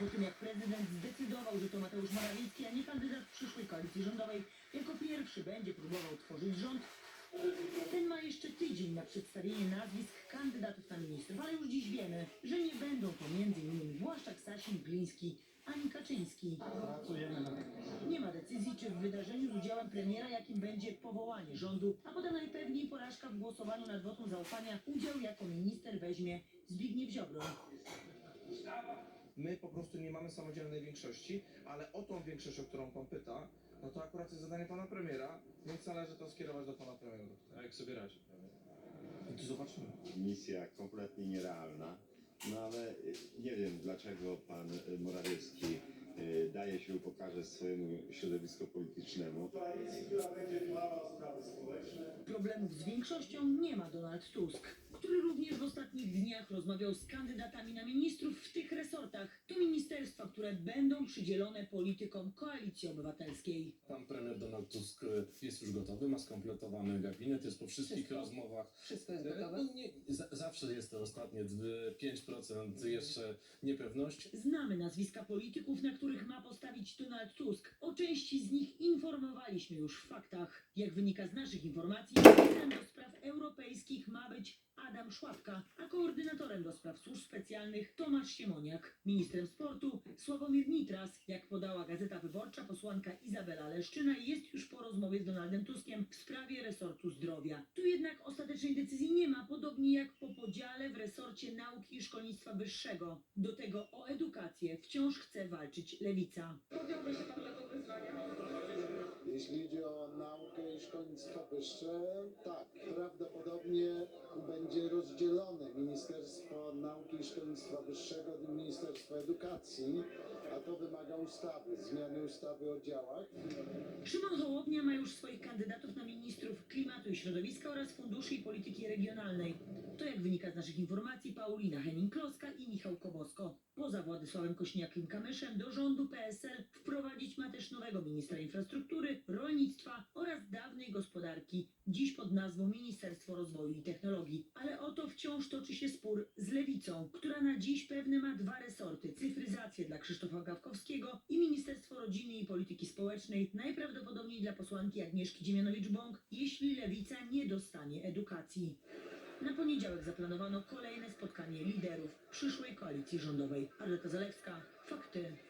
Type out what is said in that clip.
Po tym jak prezydent zdecydował, że to Mateusz Morawiecki, a nie kandydat przyszłej koalicji rządowej, jako pierwszy będzie próbował tworzyć rząd, ten ma jeszcze tydzień na przedstawienie nazwisk kandydatów na ministrów, ale już dziś wiemy, że nie będą to m.in. Błaszczak, Sasin, Gliński ani Kaczyński. Pracujemy Nie ma decyzji, czy w wydarzeniu z udziałem premiera, jakim będzie powołanie rządu, a potem najpewniej porażka w głosowaniu nad wotum zaufania, udział jako minister weźmie Zbigniew Ziobro. My po prostu nie mamy samodzielnej większości, ale o tą większość, o którą pan pyta, no to akurat jest zadanie pana premiera, więc należy to skierować do pana premiera. A jak sobie radzi? I to zobaczymy. misja kompletnie nierealna. No ale y, nie wiem, dlaczego pan y, Morawiecki y, daje się upokarzać swojemu środowisku politycznemu. koalicji, która będzie dbała o sprawy społeczne. Problemów z większością nie ma Donald Tusk, który również w ostatnich dniach rozmawiał z kandydatami na ministrów w tych resortach. To ministerstwa, które będą przydzielone politykom Koalicji Obywatelskiej. Pan premier Donald Tusk e, jest już gotowy, ma skompletowany gabinet, jest po wszystkich Wszystko. rozmowach. Wszystko jest E, gotowe? No nie, za, zawsze jest to ostatnie d- 5% jeszcze niepewności. Znamy nazwiska polityków, na których ma postawić Donald Tusk. O części z nich informowaliśmy już w faktach. Jak wynika z naszych informacji, do spraw Szłapka, a koordynatorem do spraw służb specjalnych Tomasz Siemoniak. Ministrem sportu Sławomir Nitras. Jak podała Gazeta Wyborcza, posłanka Izabela Leszczyna jest już po rozmowie z Donaldem Tuskiem w sprawie resortu zdrowia. Tu jednak ostatecznej decyzji nie ma, podobnie jak po podziale w resorcie nauki i szkolnictwa wyższego. Do tego o edukację wciąż chce walczyć lewica. Podjąłby się pan tego wyzwania? Jeśli idzie o naukę i szkolnictwo wyższe, tak, prawdopodobnie będzie Nauki i Szkolnictwa Wyższego i Ministerstwo Edukacji, a to wymaga ustawy, zmiany ustawy o działach. Szymon Hołownia ma już swoich kandydatów na ministrów klimatu i środowiska oraz funduszy i polityki regionalnej. To jak wynika z naszych informacji Paulina Henning-Kloska i Michał Kobosko. Poza Władysławem Kośniakiem-Kamyszem do rządu PSL wprowadzić ma też nowego ministra infrastruktury, rolnictwa oraz dawnej gospodarki, dziś pod nazwą Ministerstwo Rozwoju i Technologii. Ale oto wciąż toczy się spór z Lewicą, która na dziś pewne ma dwa resorty. Cyfryzację dla Krzysztofa Gawkowskiego i Ministerstwo Rodziny i Polityki Społecznej, najprawdopodobniej dla posłanki Agnieszki Dziemianowicz-Bąk, jeśli Lewica nie dostanie edukacji. Na poniedziałek zaplanowano kolejne spotkanie liderów przyszłej koalicji rządowej. Arleta Zalewska, Fakty.